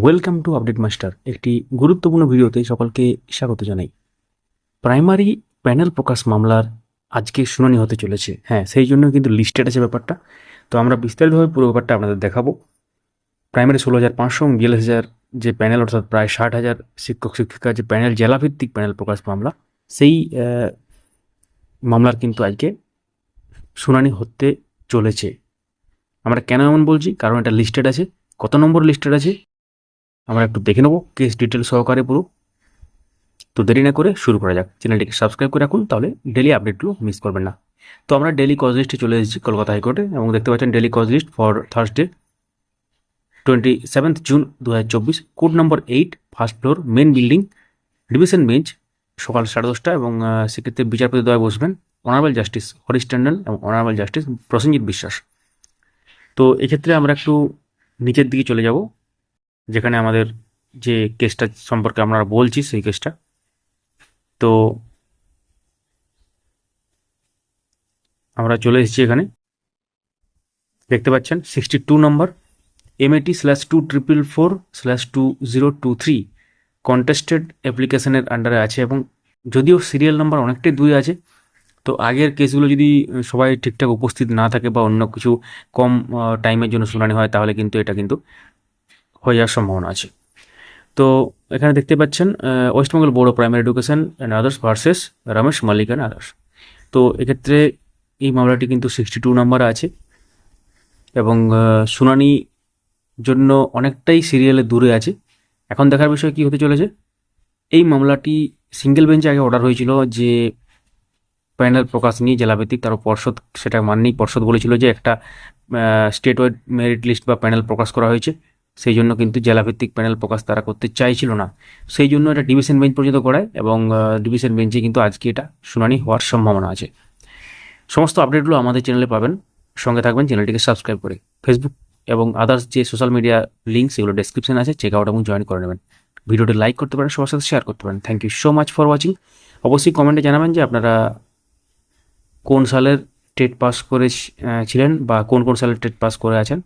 Welcome to update master একটি গুরুত্বপূর্ণ ভিডিওতে সকলকে স্বাগত জানাই। প্রাইমারি প্যানেল প্রকাশ মামলার আজকে শুনানি হতে চলেছে। হ্যাঁ সেই জন্য কিন্তু লিস্টেড আছে ব্যাপারটা। তো আমরা বিস্তারিতভাবে পুরো ব্যাপারটা আপনাদের দেখাবো। প্রাইমারি ষোলো হাজার পাঁচশো বিয়াল্লিশ হাজার যে প্যানেল অর্থাৎ প্রায় ষাট হাজার শিক্ষক, শিক্ষিকা যে প্যানেল জেলাভিত্তিক প্যানেল প্রকাশ মামলা, সেই মামলার কিন্তু আজকে শুনানি হতে চলেছে। আমরা কেন এমন বলছি? কারণ এটা লিস্টেড আছে। কত নম্বর লিস্টেড আছে? আমরা একটু দেখে নেব কেস ডিটেল সহকারে পুরো। তো দেরি না করে শুরু করা যাক। চ্যানেলটিকে সাবস্ক্রাইব করে রাখুন, তাহলে ডেলি আপডেটগুলো মিস করবেন না। তো আমরা ডেলি কজ লিস্টে চলে এসেছি কলকাতা হাইকোর্টে এবং দেখতে পাচ্ছেন daily cause list for Thursday twenty seventh June দু হাজার চব্বিশ কোড নম্বর eight first floor main building division bench সকাল সাড়ে দশটা এবং সেক্ষেত্রে বিচারপতি দয় বসবেন অনারেবল জাস্টিস হরিশ ট্যান্ডন এবং অনারেবল জাস্টিস প্রসেনজিৎ বিশ্বাস। তো এক্ষেত্রে আমরা একটু নিচের দিকে চলে যাব। যেখানে আমাদের যে কেসটা সম্পর্কে আমরা বলছি, সেই কেসটা। তো আমরা চলে এসেছি এখানে। দেখতে পাচ্ছেন সিক্সটি টু নম্বর MAT slash two triple four slash two zero two three contested অ্যাপ্লিকেশনের আন্ডারে আছে এবং যদিও সিরিয়াল নাম্বার অনেকটাই দূরে আছে, তো আগের কেসগুলো যদি সবাই ঠিকঠাক উপস্থিত না থাকে বা অন্য কিছু কম টাইমের জন্য শুনানি হয়, তাহলে কিন্তু এটা কিন্তু হয়ে যাওয়ার সম্ভাবনা আছে। তো এখানে দেখতে পাচ্ছেন West Bengal board of primary education and others versus Ramesh Malik and others তো এক্ষেত্রে এই মামলাটি কিন্তু সিক্সটি টু নাম্বার আছে এবং শুনানি জন্য অনেকটাই সিরিয়ালে দূরে আছে। এখন দেখার বিষয় কি হতে চলেছে? এই মামলাটি সিঙ্গেল বেঞ্চে আগে অর্ডার হয়েছিল যে প্যানেল প্রকাশ নিয়ে জেলাভিত্তিক তার পর্ষদ সেটা মাননি, পর্ষদ বলেছিল যে একটা স্টেট ওয়াইড মেরিট লিস্ট বা প্যানেল প্রকাশ করা হয়েছে। সেই জন্য কিন্তু জেলাভিত্তিক প্যানেল প্রকাশ তারা করতে চাইছিল না। সেই জন্য এটা ডিভিশন বেঞ্চ পর্যন্ত করায় এবং ডিভিশন বেঞ্চে কিন্তু আজকে এটা শুনানি হওয়ার সম্ভাবনা আছে। সমস্ত আপডেটগুলো আমাদের চ্যানেলে পাবেন। সঙ্গে থাকবেন, চ্যানেলটিকে সাবস্ক্রাইব করে ফেসবুক এবং আদার্স যে সোশ্যাল মিডিয়া লিঙ্ক সেগুলো ডেসক্রিপশন আছে চেক আউট এবং জয়েন করে নেবেন। ভিডিওটি লাইক করতে পারেন, সবার সাথে শেয়ার করতে পারেন। Thank you so much for watching অবশ্যই কমেন্টে জানাবেন যে আপনারা কোন সালের টেট পাস করে ছিলেন বা কোন কোন সালের টেট পাস করে আছেন।